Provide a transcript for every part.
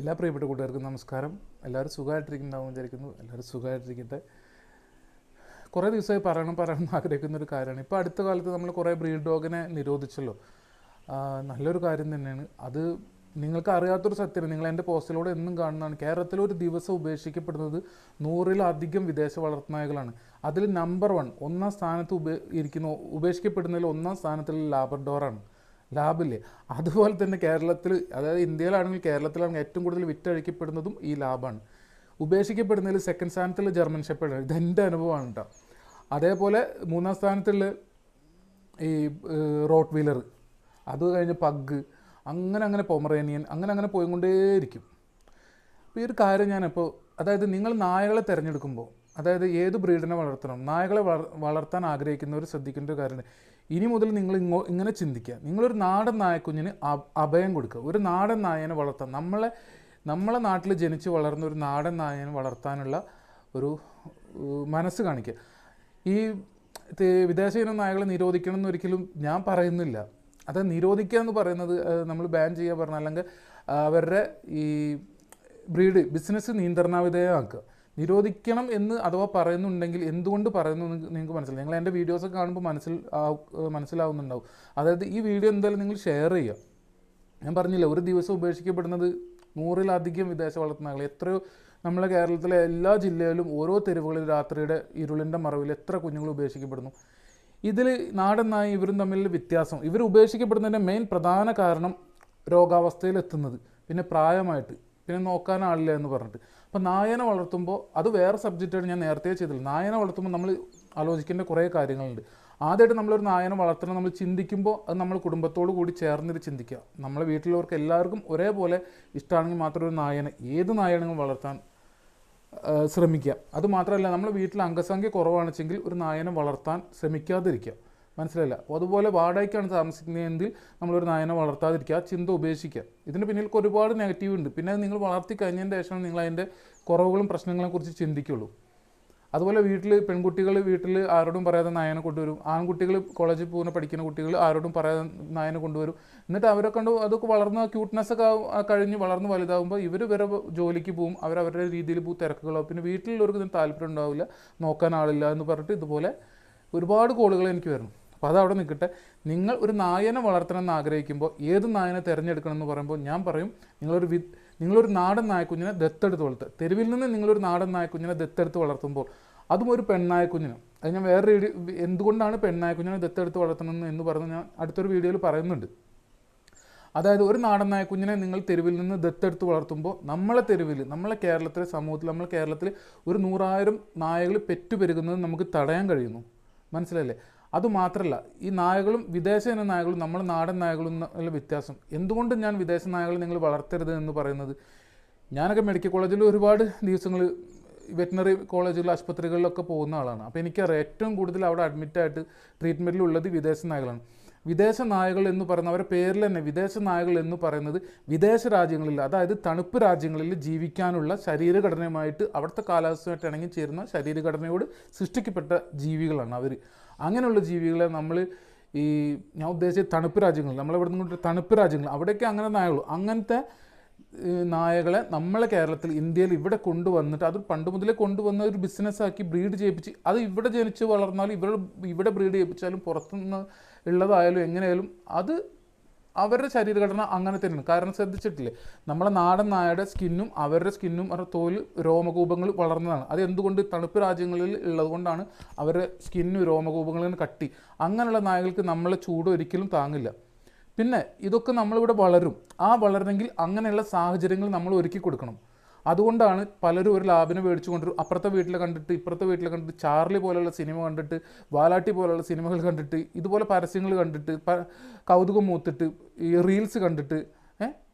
എല്ലാ പ്രിയപ്പെട്ട കൂട്ടുകാർക്കും നമസ്കാരം. എല്ലാവരും സുഖമായിട്ടിരിക്കുന്നുണ്ടാവും വിചാരിക്കുന്നു. എല്ലാവരും സുഖമായിട്ടിരിക്കട്ടെ. കുറേ ദിവസമായി പറയണം പറയണം എന്ന് ആഗ്രഹിക്കുന്ന ഒരു കാര്യമാണ്. ഇപ്പോൾ അടുത്ത കാലത്ത് നമ്മൾ കുറേ ബ്രീഡ് ഡോഗിനെ നിരോധിച്ചല്ലോ. നല്ലൊരു കാര്യം തന്നെയാണ്. അത് നിങ്ങൾക്ക് അറിയാത്തൊരു സത്യമാണ്. നിങ്ങൾ എന്റെ പോസ്റ്റിലൂടെ എന്നും കാണുന്നതാണ്. കേരളത്തിൽ ഒരു ദിവസം ഉപേക്ഷിക്കപ്പെടുന്നത് നൂറിലധികം വിദേശ വളർത്തുനായകളാണ്. അതിൽ നമ്പർ വൺ ഒന്നാം സ്ഥാനത്ത് ഉപേ ഇരിക്കുന്ന ഉപേക്ഷിക്കപ്പെടുന്നതിൽ ഒന്നാം സ്ഥാനത്തുള്ള ലാബർഡോറാണ് ലാബില്ലേ? അതുപോലെ തന്നെ കേരളത്തിൽ അതായത് ഇന്ത്യയിലാണെങ്കിൽ കേരളത്തിലാണെങ്കിൽ ഏറ്റവും കൂടുതൽ വിറ്റഴിക്കപ്പെടുന്നതും ഈ ലാബാണ്. ഉപേക്ഷിക്കപ്പെടുന്നതിൽ സെക്കൻഡ് സ്ഥാനത്തുള്ള ജർമ്മൻ ഷെപ്പേർഡ് ഇതെന്റെ അനുഭവമാണ് കേട്ടോ അതേപോലെ മൂന്നാം സ്ഥാനത്തുള്ള ഈ റോട്ട് വീലർ അത് കഴിഞ്ഞ് പഗ് അങ്ങനെ അങ്ങനെ പൊമറേനിയൻ അങ്ങനെ അങ്ങനെ പോയിക്കൊണ്ടേയിരിക്കും. അപ്പോൾ ഈ ഒരു കാര്യം ഞാനിപ്പോൾ അതായത് നിങ്ങൾ നായകളെ തിരഞ്ഞെടുക്കുമ്പോൾ അതായത് ഏത് ബ്രീഡിനെ വളർത്തണം? നായകളെ വളർ- വളർത്താൻ ആഗ്രഹിക്കുന്നവർ ശ്രദ്ധിക്കേണ്ട ഒരു കാര്യമാണ് ഇനി മുതൽ നിങ്ങൾ ഇങ്ങോ ഇങ്ങനെ ചിന്തിക്കുക. നിങ്ങളൊരു നാടൻ നായക്കുഞ്ഞിന് അഭയം കൊടുക്കുക. ഒരു നാടൻ നായനെ വളർത്താൻ നമ്മളെ നമ്മളെ നാട്ടിൽ ജനിച്ച് വളർന്ന ഒരു നാടൻ നായനെ വളർത്താനുള്ള ഒരു മനസ്സ് കാണിക്കുക. ഈ വിദേശ ഇനം നായകളെ നിരോധിക്കണം എന്നൊരിക്കലും ഞാൻ പറയുന്നില്ല. അത് നിരോധിക്കുക എന്ന് പറയുന്നത് നമ്മൾ ബാൻ ചെയ്യുക പറഞ്ഞാൽ അല്ലെങ്കിൽ അവരുടെ ഈ ബ്രീഡ് ബിസിനസ് നിയന്ത്രണവിധേയമാക്കുക. നിരോധിക്കണം എന്ന് അഥവാ പറയുന്നുണ്ടെങ്കിൽ എന്തുകൊണ്ട് പറയുന്നു നിങ്ങൾക്ക് മനസ്സിലായി. നിങ്ങൾ എന്റെ വീഡിയോസൊക്കെ കാണുമ്പോൾ മനസ്സിൽ മനസ്സിലാവുന്നുണ്ടാവും. അതായത് ഈ വീഡിയോ എന്തായാലും നിങ്ങൾ ഷെയർ ചെയ്യുക. ഞാൻ പറഞ്ഞില്ല ഒരു ദിവസം ഉപേക്ഷിക്കപ്പെടുന്നത് നൂറിലധികം വിദേശ ആളുകൾ എത്രയോ നമ്മളെ കേരളത്തിലെ എല്ലാ ജില്ലയിലും ഓരോ തെരുവുകളിൽ രാത്രിയുടെ ഇരുളിന്റെ മറവിൽ എത്ര കുഞ്ഞുങ്ങൾ ഉപേക്ഷിക്കപ്പെടുന്നു. ഇതിൽ നാടൻ നായി ഇവരും തമ്മിൽ വ്യത്യാസം. ഇവർ ഉപേക്ഷിക്കപ്പെടുന്നതിന്റെ മെയിൻ പ്രധാന കാരണം രോഗാവസ്ഥയിലെത്തുന്നത്. പിന്നെ പ്രായമായിട്ട്. പിന്നെ നോക്കാൻ ആളില്ല എന്ന് പറഞ്ഞിട്ട്. അപ്പോൾ നായനെ വളർത്തുമ്പോൾ അത് വേറെ സബ്ജക്റ്റാണ് ഞാൻ നേരത്തെ ചെയ്തില്ല നായനെ വളർത്തുമ്പോൾ നമ്മൾ ആലോചിക്കേണ്ട കുറേ കാര്യങ്ങളുണ്ട്. ആദ്യമായിട്ട് നമ്മളൊരു നായനെ വളർത്തണം നമ്മൾ ചിന്തിക്കുമ്പോൾ അത് നമ്മൾ കുടുംബത്തോട് കൂടി ചേർന്നിട്ട് ചിന്തിക്കുക. നമ്മളെ വീട്ടിലുള്ളവർക്ക് എല്ലാവർക്കും ഒരേപോലെ ഇഷ്ടമാണെങ്കിൽ മാത്രം ഒരു നായനെ ഏത് നായനെങ്കിലും വളർത്താൻ ശ്രമിക്കുക. അത് മാത്രമല്ല നമ്മുടെ വീട്ടിൽ അംഗസംഖ്യ കുറവാണെച്ചെങ്കിൽ ഒരു നായനെ വളർത്താൻ ശ്രമിക്കാതിരിക്കുക. മനസ്സിലായില്ല. അതുപോലെ വാടകയ്ക്കാണ് താമസിക്കുന്നതെങ്കിൽ നമ്മളൊരു നായനെ വളർത്താതിരിക്കുക ആ ചിന്ത ഉപേക്ഷിക്കുക. ഇതിന് പിന്നിൽ ഒരുപാട് നെഗറ്റീവ് ഉണ്ട്. പിന്നെ നിങ്ങൾ വളർത്തി കഴിഞ്ഞതിന് ശേഷമാണ് നിങ്ങൾ അതിന്റെ കുറവുകളും പ്രശ്നങ്ങളെ കുറിച്ച് ചിന്തിക്കുള്ളൂ. അതുപോലെ വീട്ടിൽ പെൺകുട്ടികൾ വീട്ടിൽ ആരോടും പറയാതെ നായനെ കൊണ്ടുവരും. ആൺകുട്ടികൾ കോളേജിൽ പോകുന്ന പഠിക്കുന്ന കുട്ടികൾ ആരോടും പറയാതെ നായനെ കൊണ്ടുവരും. എന്നിട്ട് അവരെ കണ്ട് അതൊക്കെ വളർന്ന ക്യൂട്ട്നെസ് ഒക്കെ കഴിഞ്ഞ് വളർന്ന് വലുതാകുമ്പോൾ ഇവർ വരെ ജോലിക്ക് പോകും. അവർ അവരുടെ രീതിയിൽ പോകും തിരക്കുകളോ പിന്നെ വീട്ടിലുള്ളവർക്ക് ഇതിന് താല്പര്യം ഉണ്ടാവില്ല. നോക്കാൻ ആളില്ല എന്ന് പറഞ്ഞിട്ട് ഇതുപോലെ ഒരുപാട് കോളുകൾ എനിക്ക് വരുന്നു. അപ്പോൾ അതവിടെ നിൽക്കട്ടെ. നിങ്ങൾ ഒരു നായനെ വളർത്തണമെന്ന് ആഗ്രഹിക്കുമ്പോൾ ഏത് നായനെ തിരഞ്ഞെടുക്കണം എന്ന് പറയുമ്പോൾ ഞാൻ പറയും നിങ്ങളൊരു വി നിങ്ങളൊരു നാടൻ നായക്കുഞ്ഞിനെ ദത്തെടുത്ത് വളർത്തുക തെരുവിൽ നിന്ന് നിങ്ങളൊരു നാടൻ നായക്കുഞ്ഞിനെ ദത്തെടുത്ത് വളർത്തുമ്പോൾ അതും ഒരു പെണ്ണായക്കുഞ്ഞിനും അത് ഞാൻ വേറെ എന്തുകൊണ്ടാണ് പെണ്ണായക്കുഞ്ഞിനെ ദത്തെടുത്ത് വളർത്തണമെന്ന് എന്ന് പറഞ്ഞ് ഞാൻ അടുത്തൊരു വീഡിയോയിൽ പറയുന്നുണ്ട്. അതായത് ഒരു നാടൻ നായക്കുഞ്ഞിനെ നിങ്ങൾ തെരുവിൽ നിന്ന് ദത്തെടുത്ത് വളർത്തുമ്പോൾ നമ്മളെ തെരുവിൽ നമ്മളെ കേരളത്തിലെ സമൂഹത്തിൽ നമ്മൾ കേരളത്തിൽ ഒരു നൂറായിരം നായകൾ പെറ്റുപെരുകുന്നത് നമുക്ക് തടയാൻ കഴിയുന്നു. മനസ്സിലല്ലേ അതുമാത്രമല്ല ഈ നായകളും വിദേശ ഇന നായകളും നമ്മൾ നാടൻ നായകളും എന്നുള്ള വ്യത്യാസം. എന്തുകൊണ്ട് ഞാൻ വിദേശ നായകളെ നിങ്ങൾ വളർത്തരുത് എന്ന് പറയുന്നത്? ഞാനൊക്കെ മെഡിക്കൽ കോളേജിൽ ഒരുപാട് ദിവസങ്ങൾ വെറ്റിനറി കോളേജുകൾ ആശുപത്രികളിലൊക്കെ പോകുന്ന ആളാണ്. അപ്പോൾ എനിക്കറിയാം ഏറ്റവും കൂടുതൽ അവിടെ അഡ്മിറ്റായിട്ട് ട്രീറ്റ്മെന്റിലുള്ളത് വിദേശ നായകളാണ്. വിദേശ നായകൾ എന്ന് പറയുന്ന അവരുടെ പേരിൽ തന്നെ വിദേശ നായകൾ എന്ന് പറയുന്നത് വിദേശ രാജ്യങ്ങളിൽ അതായത് തണുപ്പ് രാജ്യങ്ങളിൽ ജീവിക്കാനുള്ള ശരീരഘടനയുമായിട്ട് അവിടുത്തെ കാലാവസ്ഥയുമായിട്ട് ഇണങ്ങി ചേരുന്ന ശരീരഘടനയോട് സൃഷ്ടിക്കപ്പെട്ട ജീവികളാണ് അവർ അങ്ങനെയുള്ള ജീവികളെ നമ്മൾ ഈ ഞാൻ ഉദ്ദേശിച്ച തണുപ്പ് രാജ്യങ്ങൾ നമ്മളിവിടെ നിന്ന് തണുപ്പ് രാജ്യങ്ങൾ അവിടെയൊക്കെ അങ്ങനെ നായകളു. അങ്ങനത്തെ നായകളെ നമ്മളെ കേരളത്തിൽ ഇന്ത്യയിൽ ഇവിടെ കൊണ്ടുവന്നിട്ട് അത് പണ്ട് മുതലേ കൊണ്ടുവന്ന ഒരു ബിസിനസ്സാക്കി ബ്രീഡ് ചെയ്യിപ്പിച്ച് അത് ഇവിടെ ജനിച്ച് വളർന്നാലും ഇവിടെ ഇവിടെ ബ്രീഡ് ചെയ്യിപ്പിച്ചാലും പുറത്തുനിന്ന് ഉള്ളതായാലും എങ്ങനെയായാലും അത് അവരുടെ ശരീരഘടന അങ്ങനെ തന്നെയാണ്. കാരണം ശ്രദ്ധിച്ചിട്ടില്ലേ? നമ്മളെ നാടൻ നായയുടെ സ്കിന്നും അവരുടെ സ്കിന്നും അവരുടെ തോൽ രോമകൂപങ്ങൾ വളർന്നതാണ്. അത് എന്തുകൊണ്ട് തണുപ്പ് രാജ്യങ്ങളിൽ ഉള്ളതുകൊണ്ടാണ് അവരുടെ സ്കിന്നും രോമകൂപങ്ങളും കട്ടി. അങ്ങനെയുള്ള നായകൾക്ക് നമ്മളെ ചൂട് ഒരിക്കലും താങ്ങില്ല. പിന്നെ ഇതൊക്കെ നമ്മളിവിടെ വളരും. ആ വളരണമെങ്കിൽ അങ്ങനെയുള്ള സാഹചര്യങ്ങൾ നമ്മൾ ഒരുക്കി കൊടുക്കണം. അതുകൊണ്ടാണ് പലരും ഒരു ലാബിനെ മേടിച്ചു അപ്പുറത്തെ വീട്ടിൽ കണ്ടിട്ട് ഇപ്പുറത്തെ വീട്ടിൽ കണ്ടിട്ട് ചാർലി പോലെയുള്ള സിനിമ കണ്ടിട്ട് വാലാട്ടി പോലെയുള്ള സിനിമകൾ കണ്ടിട്ട് ഇതുപോലെ പരസ്യങ്ങൾ കണ്ടിട്ട് കൗതുകം മൂത്തിട്ട് ഈ റീൽസ് കണ്ടിട്ട്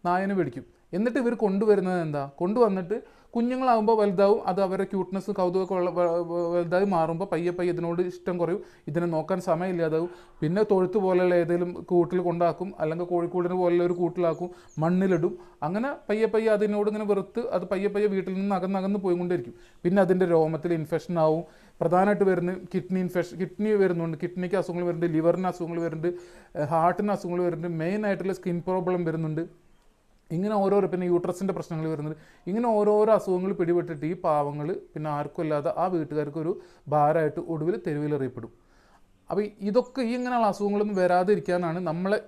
നായനെ മേടിക്കും. എന്നിട്ട് ഇവർ കൊണ്ടുവരുന്നത് എന്താ? കൊണ്ടുവന്നിട്ട് കുഞ്ഞുങ്ങളാകുമ്പോൾ വലുതാവും അത് അവരുടെ ക്യൂട്ട്നെസ് കൗതുകമൊക്കെ വലുതായി മാറുമ്പോൾ പയ്യെ പയ്യെ ഇതിനോട് ഇഷ്ടം കുറയും. ഇതിനെ നോക്കാൻ സമയമില്ലാതാവും. പിന്നെ തൊഴുത്ത് പോലെയുള്ള ഏതെങ്കിലും കൂട്ടിൽ കൊണ്ടാക്കും അല്ലെങ്കിൽ കോഴിക്കൂടിന് പോലെയുള്ള ഒരു കൂട്ടിലാക്കും മണ്ണിലിടും. അങ്ങനെ പയ്യെ പയ്യെ അതിനോട് ഇങ്ങനെ വെറുത്ത് അത് പയ്യെ പയ്യെ വീട്ടിൽ നിന്ന് അകന്നകന്ന് പോയിക്കൊണ്ടിരിക്കും പിന്നെ അതിന്റെ രോമത്തിൽ ഇൻഫെക്ഷൻ ആവും. പ്രധാനമായിട്ട് വരുന്ന കിഡ്നി ഇൻഫെക്ഷൻ കിഡ്നി വരുന്നുണ്ട്. കിഡ്നിക്ക് അസുഖങ്ങൾ വരുന്നുണ്ട് ലിവറിന് അസുഖങ്ങൾ വരുന്നുണ്ട് ഹാർട്ടിന് അസുഖങ്ങൾ വരുന്നുണ്ട്. മെയിൻ ആയിട്ടുള്ള സ്കിൻ പ്രോബ്ലം വരുന്നുണ്ട്. ഇങ്ങനെ ഓരോരോ പിന്നെ യൂട്രസിന്റെ പ്രശ്നങ്ങൾ വരുന്നത്. ഇങ്ങനെ ഓരോരോ അസുഖങ്ങൾ പിടിപെട്ടിട്ട് ഈ പാവങ്ങൾ പിന്നെ ആർക്കും ഇല്ലാതെ ആ വീട്ടുകാർക്ക് ഒരു ഭാരമായിട്ട് ഒടുവിൽ തെരുവിലെറിയപ്പെടും അപ്പോൾ ഇതൊക്കെ ഈ ഇങ്ങനെയുള്ള അസുഖങ്ങളൊന്നും വരാതിരിക്കാനാണ് നമ്മളെ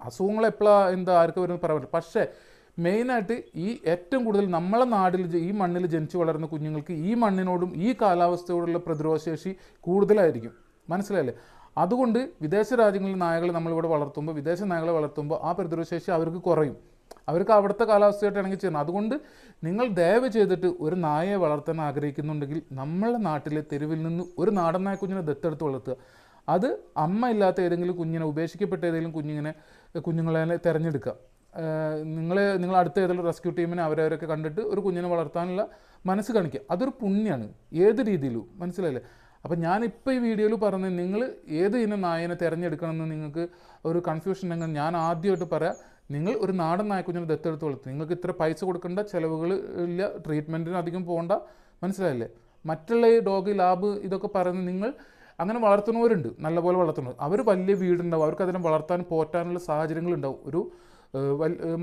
അസുഖങ്ങൾ എപ്പോഴാണ് എന്താ ആർക്ക് വരുന്നത് പറയാൻ പക്ഷേ മെയിനായിട്ട് ഈ ഏറ്റവും കൂടുതൽ നമ്മളെ നാടിൽ ഈ മണ്ണിൽ ജനിച്ചു വളരുന്ന കുഞ്ഞുങ്ങൾക്ക് ഈ മണ്ണിനോടും ഈ കാലാവസ്ഥയോടുള്ള പ്രതിരോധശേഷി കൂടുതലായിരിക്കും. മനസ്സിലായില്ലേ? അതുകൊണ്ട് വിദേശ രാജ്യങ്ങളിൽ നായകളെ നമ്മളിവിടെ വളർത്തുമ്പോൾ വിദേശ നായകളെ വളർത്തുമ്പോൾ ആ പ്രതിരോധശേഷി അവർക്ക് കുറയും. അവർക്ക് അവിടുത്തെ കാലാവസ്ഥയായിട്ട് ഇണങ്ങി ചേരണം അതുകൊണ്ട് നിങ്ങൾ ദയവ് ചെയ്തിട്ട് ഒരു നായയെ വളർത്താൻ ആഗ്രഹിക്കുന്നുണ്ടെങ്കിൽ നമ്മളെ നാട്ടിലെ തെരുവിൽ നിന്ന് ഒരു നാടൻ നായ കുഞ്ഞിനെ ദത്തെടുത്ത് വളർത്തുക. അത് അമ്മ ഇല്ലാത്ത ഏതെങ്കിലും കുഞ്ഞിനെ ഉപേക്ഷിക്കപ്പെട്ട ഏതെങ്കിലും കുഞ്ഞിങ്ങനെ കുഞ്ഞുങ്ങളെ തിരഞ്ഞെടുക്കുക. നിങ്ങൾ നിങ്ങൾ അടുത്ത ഏതെങ്കിലും റെസ്ക്യൂ ടീമിനെ അവരവരൊക്കെ കണ്ടിട്ട് ഒരു കുഞ്ഞിനെ വളർത്താനുള്ള മനസ്സ് കാണിക്കുക. അതൊരു പുണ്യമാണ് ഏത് രീതിയിലും. മനസ്സിലായില്ലേ? അപ്പം ഞാനിപ്പോൾ ഈ വീഡിയോയിൽ പറഞ്ഞത് നിങ്ങൾ ഏത് ഇനം നായനെ തിരഞ്ഞെടുക്കണമെന്ന് നിങ്ങൾക്ക് ഒരു കൺഫ്യൂഷൻ ഉണ്ടെങ്കിൽ ഞാൻ ആദ്യമായിട്ട് പറയാം. നിങ്ങൾ ഒരു നാടൻ നായക്കുഞ്ഞിനെ ദത്തെടുത്ത് വളർത്തി. നിങ്ങൾക്ക് ഇത്ര പൈസ കൊടുക്കേണ്ട ചിലവുകൾ ഇല്ല ട്രീറ്റ്മെന്റിന് അധികം പോകണ്ട മനസ്സിലായില്ലേ? മറ്റുള്ള ഈ ഡോഗ് ലാബ് ഇതൊക്കെ പറയുന്നത് നിങ്ങൾ അങ്ങനെ വളർത്തുന്നവരുണ്ട് നല്ലപോലെ വളർത്തുന്നവർ അവർ വലിയ വീടുണ്ടാവും അവർക്ക് അതിനെ വളർത്താൻ പോറ്റാനുള്ള സാഹചര്യങ്ങളുണ്ടാവും. ഒരു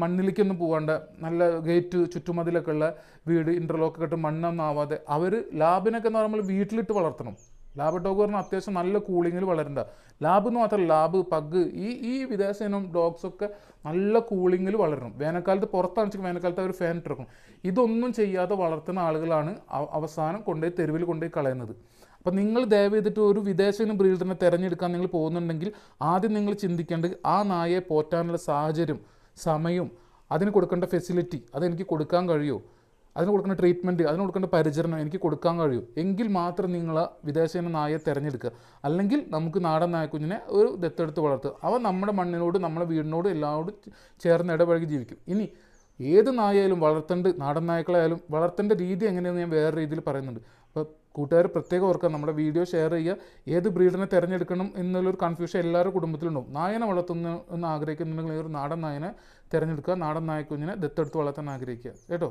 മണ്ണിലേക്കൊന്നും പോകാണ്ട് നല്ല ഗേറ്റ് ചുറ്റുമതിലൊക്കെ ഉള്ള വീട് ഇന്റർലോക്ക് ഇട്ട് മണ്ണൊന്നും ആവാതെ അവർ ലാബിനൊക്കെ എന്ന് പറയുമ്പോൾ വീട്ടിലിട്ട് വളർത്തണം. ലാബ് ഡോഗ് പറഞ്ഞാൽ അത്യാവശ്യം നല്ല കൂളിങ്ങിൽ വളരണ്ട ലാബ് എന്ന് മാത്രമല്ല ലാബ് പഗ് ഈ ഈ വിദേശ ഇനം ഡോഗ്സൊക്കെ നല്ല കൂളിങ്ങിൽ വളരണം. വേനൽക്കാലത്ത് പുറത്താണെന്ന് വേനൽക്കാലത്ത് അവർ ഫാൻ ഇട്ടിറക്കും ഇതൊന്നും ചെയ്യാതെ വളർത്തുന്ന ആളുകളാണ് അവസാനം കൊണ്ടുപോയി തെരുവിൽ കൊണ്ടുപോയി കളയുന്നത്. അപ്പം നിങ്ങൾ ദയവ് ചെയ്തിട്ട് ഒരു വിദേശ ഇനം ബ്രീഡറിനെ തിരഞ്ഞെടുക്കാൻ നിങ്ങൾ പോകുന്നുണ്ടെങ്കിൽ ആദ്യം നിങ്ങൾ ചിന്തിക്കേണ്ടത് ആ നായയെ പോറ്റാനുള്ള സാഹചര്യം സമയം അതിന് കൊടുക്കേണ്ട ഫെസിലിറ്റി അതെനിക്ക് കൊടുക്കാൻ കഴിയുമോ അതിന് കൊടുക്കേണ്ട ട്രീറ്റ്മെന്റ് അതിന് കൊടുക്കേണ്ട പരിചരണം എനിക്ക് കൊടുക്കാൻ കഴിയും. എങ്കിൽ മാത്രം നിങ്ങൾ വിദേശ നായയെ തിരഞ്ഞെടുക്കുക. അല്ലെങ്കിൽ നമുക്ക് നാടൻ നായക്കുഞ്ഞിനെ ഒരു ദത്തെടുത്ത് വളർത്തുക. അവ നമ്മുടെ മണ്ണിനോട് നമ്മുടെ വീടിനോട് എല്ലാവരോടും ചേർന്ന് ഇടപഴകി ജീവിക്കും. ഇനി ഏത് നായയായാലും വളർത്തേണ്ട നാടൻ നായ്ക്കളായാലും വളർത്തേണ്ട രീതി എങ്ങനെയെന്ന് ഞാൻ വേറെ രീതിയിൽ പറയുന്നുണ്ട്. അപ്പോൾ കൂട്ടുകാർ പ്രത്യേകം ഓർക്കുക നമ്മുടെ വീഡിയോ ഷെയർ ചെയ്യുക. ഏത് ബ്രീഡിനെ തിരഞ്ഞെടുക്കണം എന്നുള്ളൊരു കൺഫ്യൂഷൻ എല്ലാവരുടെ കുടുംബത്തിലുണ്ടാവും. നായനെ വളർത്തുന്ന എന്ന് ആഗ്രഹിക്കുന്നുണ്ടെങ്കിൽ ഒരു നാടൻ നായനെ തിരഞ്ഞെടുക്കുക നാടൻ നായക്കുഞ്ഞിനെ ദത്തെടുത്ത് വളർത്താൻ ആഗ്രഹിക്കുക. കേട്ടോ?